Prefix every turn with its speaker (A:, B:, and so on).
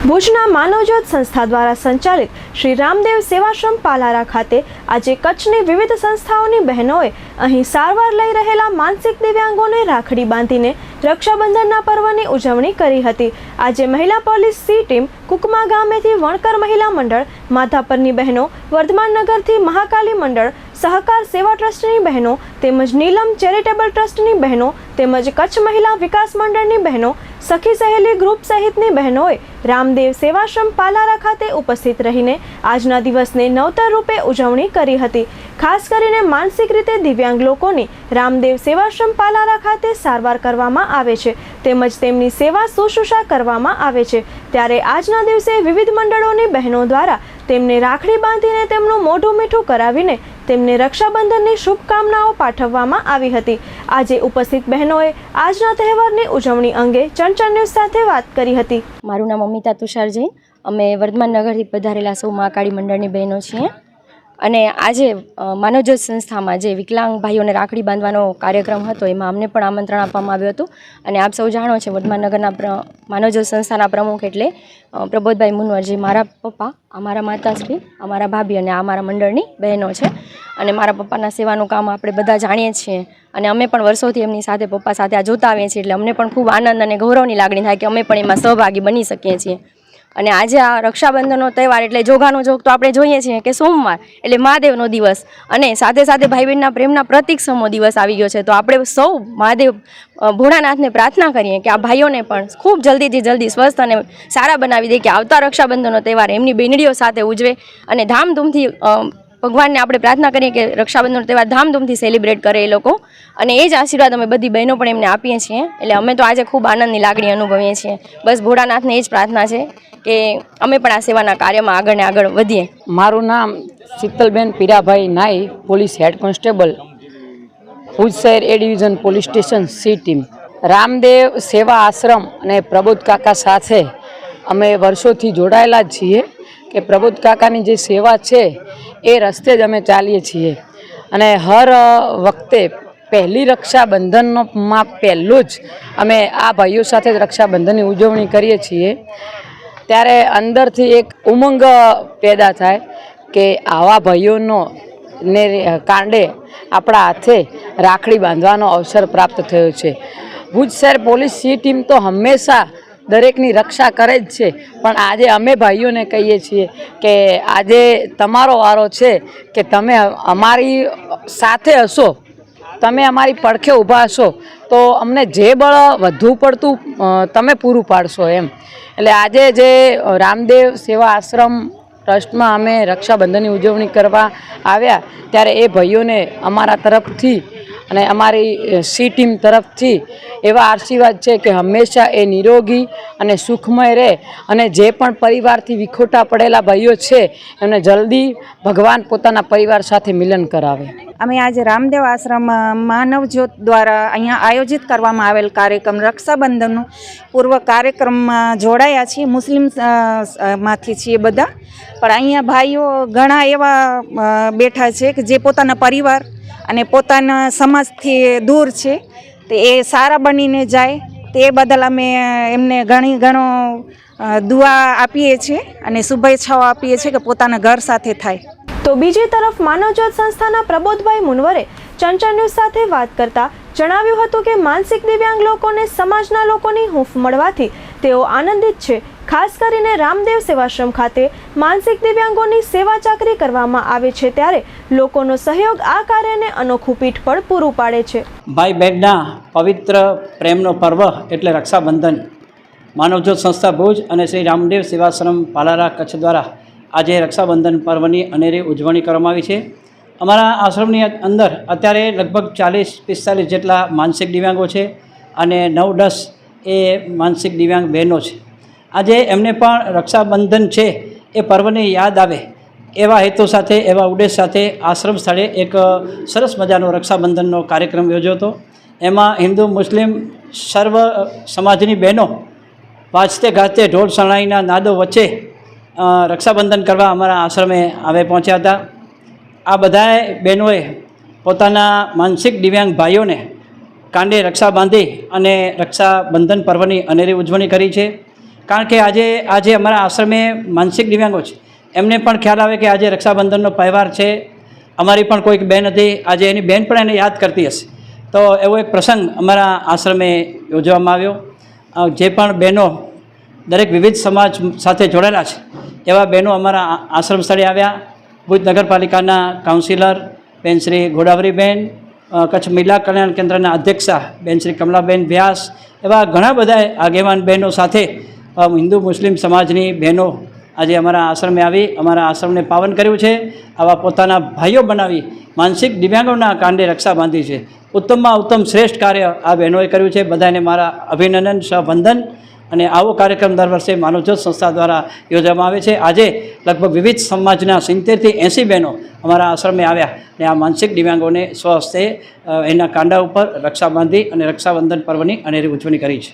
A: ભુજના માનવજ્યોત સંસ્થા દ્વારા સંચાલિત શ્રી રામદેવ સેવાશ્રમ પાલારા ખાતે આજે કચ્છની વિવિધ સંસ્થાઓની બહેનોએ અહીં સારવાર લઈ રહેલા માનસિક દિવ્યાંગોને રાખડી બાંધીને રક્ષાબંધનના પર્વની ઉજવણી કરી હતી. આજે મહિલા પોલીસ સી ટીમ કુકમા ગામેથી વણકર મહિલા મંડળ, માધાપરની બહેનો, વર્ધમાન નગરથી મહાકાલી મંડળ, સહકાર સેવા ટ્રસ્ટની બહેનો તેમજ નીલમ ચેરિટેબલ ટ્રસ્ટની બહેનો તેમજ કચ્છ મહિલા વિકાસ મંડળની બહેનો સખી સહેલી ગ્રુપ સહિતની બહેનોએ રામદેવ સેવાશ્રમ પાલારા ખાતે ઉપસ્થિત રહીને આજના દિવસને નવતર રૂપે ઉજવણી કરી હતી. ખાસ કરીને માનસિક રીતે દિવ્યાંગ લોકોની રામદેવ સેવાશ્રમ પાલારા ખાતે સારવાર કરવામાં આવે છે, તેમજ તેમની સેવા શુશ્રૂષા કરવામાં આવે છે. ત્યારે આજના દિવસે વિવિધ મંડળોની બહેનો દ્વારા તેમને રાખડી બાંધીને તેમનું મોઢું મીઠું કરાવીને તેમને રક્ષાબંધનની શુભકામનાઓ પાઠવવામાં આવી હતી. આજે ઉપસ્થિત બહેનોએ આજના તહેવારની ઉજવણી અંગે ચંચળ ન્યૂઝ સાથે વાત કરી હતી.
B: મારું નામ અમિતા તુષાર જૈન અમે વર્ધમાન નગરથી પધારેલા સૌ મહાકાળી મંડળની બહેનો છીએ. અને આજે માનવજ્યોત સંસ્થામાં જે વિકલાંગ ભાઈઓને રાખડી બાંધવાનો કાર્યક્રમ હતો, એમાં અમને પણ આમંત્રણ આપવામાં આવ્યું હતું. અને આપ સૌ જાણો છે વડમાનગરના માનવજ્યોત સંસ્થાના પ્રમુખ એટલે પ્રબોધભાઈ મુનવરજી મારા પપ્પા અમારા માતાશ્રી અમારા ભાભી અને આ મારા મંડળની બહેનો છે. અને મારા પપ્પાના સેવાનું કામ આપણે બધા જાણીએ છીએ. અને અમે પણ વર્ષોથી એમની સાથે પપ્પા સાથે આ જોતા આવીએ છીએ, એટલે અમને પણ ખૂબ આનંદ અને ગૌરવની લાગણી થાય કે અમે પણ એમાં સહભાગી બની શકીએ છીએ. અને આજે આ રક્ષાબંધનનો તહેવાર એટલે જોગાનો જોગ તો આપણે જોઈએ છીએ કે સોમવાર એટલે મહાદેવનો દિવસ. અને સાથે સાથે ભાઈ બહેનના પ્રેમના પ્રતિક સમો દિવસ આવી ગયો છે. તો આપણે સૌ મહાદેવ ભોળાનાથને પ્રાર્થના કરીએ કે આ ભાઈઓને પણ ખૂબ જલ્દીથી જલ્દી સ્વસ્થ અને સારા બનાવી દે કે આવતા રક્ષાબંધનનો તહેવાર એમની બહેનડીઓ સાથે ઉજવે અને ધામધૂમથી ભગવાનને આપણે પ્રાર્થના કરીએ કે રક્ષાબંધનનો તહેવાર ધામધૂમથી સેલિબ્રેટ કરે એ લોકો. અને એ જ આશીર્વાદ અમે બધી બહેનો પણ એમને આપીએ છીએ. એટલે અમે તો આજે ખૂબ આનંદની લાગણી અનુભવીએ છીએ. બસ ભોળાનાથને એ જ પ્રાર્થના છે. કે અમે પણ આ સેવાના કાર્યમાં આગળ ને આગળ વધીએ.
C: મારું નામ શીતલબેન પીરાભાઈ નાઈ, પોલીસ હેડ કોન્સ્ટેબલ, ભુજ શહેર A division police station C team. Ramdev Seva Ashram અને પ્રબોધ કાકા સાથે અમે વર્ષોથી જોડાયેલા જ છીએ કે પ્રબોધ કાકાની જે સેવા છે એ રસ્તે જ અમે ચાલીએ છીએ. અને હર વખતે પહેલી રક્ષાબંધનમાં પહેલું જ અમે આ ભાઈઓ સાથે જ રક્ષાબંધનની ઉજવણી કરીએ છીએ. ત્યારે અંદરથી એક ઉમંગ પેદા થાય કે આવા ભાઈઓનો ને કાંડે આપણા હાથે રાખડી બાંધવાનો અવસર પ્રાપ્ત થયો છે. ભુજ શહેર પોલીસ સી ટીમ તો હંમેશા દરેકની રક્ષા કરે જ છે, પણ આજે અમે ભાઈઓને કહીએ છીએ કે આજે તમારો વારો છે કે તમે અમારી સાથે હશો, તમે અમારી પડખે ઊભા હશો તો અમને જે બળ વધુ પડતું તમે પૂરું પાડશો એમ. એટલે આજે જે રામદેવ સેવા આશ્રમ ટ્રસ્ટમાં અમે રક્ષાબંધનની ઉજવણી કરવા આવ્યા, ત્યારે એ ભાઈઓને અમારા તરફથી અને અમારી સી ટીમ તરફથી એવા આશીર્વાદ છે કે હંમેશા એ નિરોગી અને સુખમય રહે અને જે પણ પરિવારથી વિખોટા પડેલા ભાઈઓ છે, એમને જલ્દી ભગવાન પોતાના પરિવાર સાથે મિલન કરાવે.
D: અમે આજે રામદેવ આશ્રમ માનવજ્યોત માનવ જ્યોત દ્વારા અહીંયા આયોજિત કરવામાં આવેલ કાર્યક્રમ રક્ષાબંધનનું પૂર્વ કાર્યક્રમમાં જોડાયા છીએ. મુસ્લિમમાંથી છીએ બધા. પણ અહીંયા ભાઈઓ ઘણા એવા બેઠા છે કે જે પોતાના પરિવાર અને પોતાના સમાજથી દૂર છે. તે એ સારા બનીને જાય. તે બદલ અમે એમને ઘણી ઘણો દુઆ આપીએ છીએ અને શુભેચ્છાઓ આપીએ છીએ કે પોતાના ઘર સાથે થાય.
A: તો બીજી તરફ માનવજ્યોત સંસ્થાના પ્રબોધભાઈ મુનવરે ચંચળ ન્યૂઝ સાથે વાત કરતા જણાવ્યું હતું કે માનસિક દિવ્યાંગ લોકોને સમાજના લોકોની હૂંફ મળવાથી તેઓ આનંદિત છે. ખાસ કરીને રામદેવ સેવાશ્રમ ખાતે માનસિક દિવ્યાંગોની સેવા ચાકરી કરવામાં આવે છે ત્યારે લોકોનો સહયોગ આ કાર્યને અનોખું પીઠ પણ પૂરું પાડે છે.
E: ભાઈ બહેનના પવિત્ર પ્રેમનો પર્વ એટલે રક્ષાબંધન. માનવજ્યોત સંસ્થા ભુજ અને શ્રી રામદેવ સેવાશ્રમ પાલારા કચ્છ દ્વારા આજે રક્ષાબંધન પર્વની અનેરી ઉજવણી કરવામાં આવી છે. અમારા આશ્રમની અંદર અત્યારે લગભગ ચાલીસ, પિસ્તાલીસ જેટલા માનસિક દિવ્યાંગો છે અને નવ, દસ એ માનસિક દિવ્યાંગ બહેનો છે. આજે એમને પણ રક્ષાબંધન છે એ પર્વની યાદ આવે એવા હેતુ સાથે, એવા ઉદ્દેશ સાથે આશ્રમ સ્થળે એક સરસ મજાનો રક્ષાબંધનનો કાર્યક્રમ યોજ્યો હતો. એમાં હિન્દુ, મુસ્લિમ, સર્વ સમાજની બહેનો વાંચતે ગાજતે ઢોલ, શરણાઈના નાદો વચ્ચે રક્ષાબંધન કરવા અમારા આશ્રમે આવે પહોંચ્યા હતા. આ બધાએ બહેનોએ પોતાના માનસિક દિવ્યાંગ ભાઈઓને કાંડે રક્ષા બાંધી અને રક્ષાબંધન પર્વની અનેરી ઉજવણી કરી છે. કારણ કે આજે આજે અમારા આશ્રમે માનસિક દિવ્યાંગો છે. એમને પણ ખ્યાલ આવે કે આજે રક્ષાબંધનનો તહેવાર છે. અમારી પણ કોઈક બેન હતી. આજે એની બહેન પણ એને યાદ કરતી હશે. તો એવો એક પ્રસંગ અમારા આશ્રમે યોજવામાં આવ્યો. જે પણ બહેનો દરેક વિવિધ સમાજ સાથે જોડાયેલા છે એવા બહેનો અમારા આશ્રમ સ્થળે આવ્યા. ભુજ નગરપાલિકાના કાઉન્સિલર બેન શ્રી ગોડાવરીબેન કચ્છ મહિલા કલ્યાણ કેન્દ્રના અધ્યક્ષા બેન શ્રી કમલાબેન વ્યાસ એવા ઘણા બધા આગેવાન બહેનો સાથે હિન્દુ મુસ્લિમ સમાજની બહેનો આજે અમારા આશ્રમે આવી, અમારા આશ્રમને પાવન કર્યું છે. આવા પોતાના ભાઈઓ બનાવી માનસિક દિવ્યાંગોના કાંડે રક્ષા બાંધી છે. ઉત્તમમાં ઉત્તમ શ્રેષ્ઠ કાર્ય આ બહેનોએ કર્યું છે. બધાને મારા અભિનંદન, સહવંદન. અને આવો કાર્યક્રમ દર વર્ષે માનવજ્યોત સંસ્થા દ્વારા યોજવામાં આવે છે. આજે લગભગ વિવિધ સમાજના સિત્તેરથી એંસી બહેનો અમારા આશ્રમે આવ્યા અને આ માનસિક દિવ્યાંગોને સ્વહસ્તે એના કાંડા ઉપર રક્ષા બાંધી અને રક્ષાબંધન પર્વની અનેરી ઉજવણી કરી છે.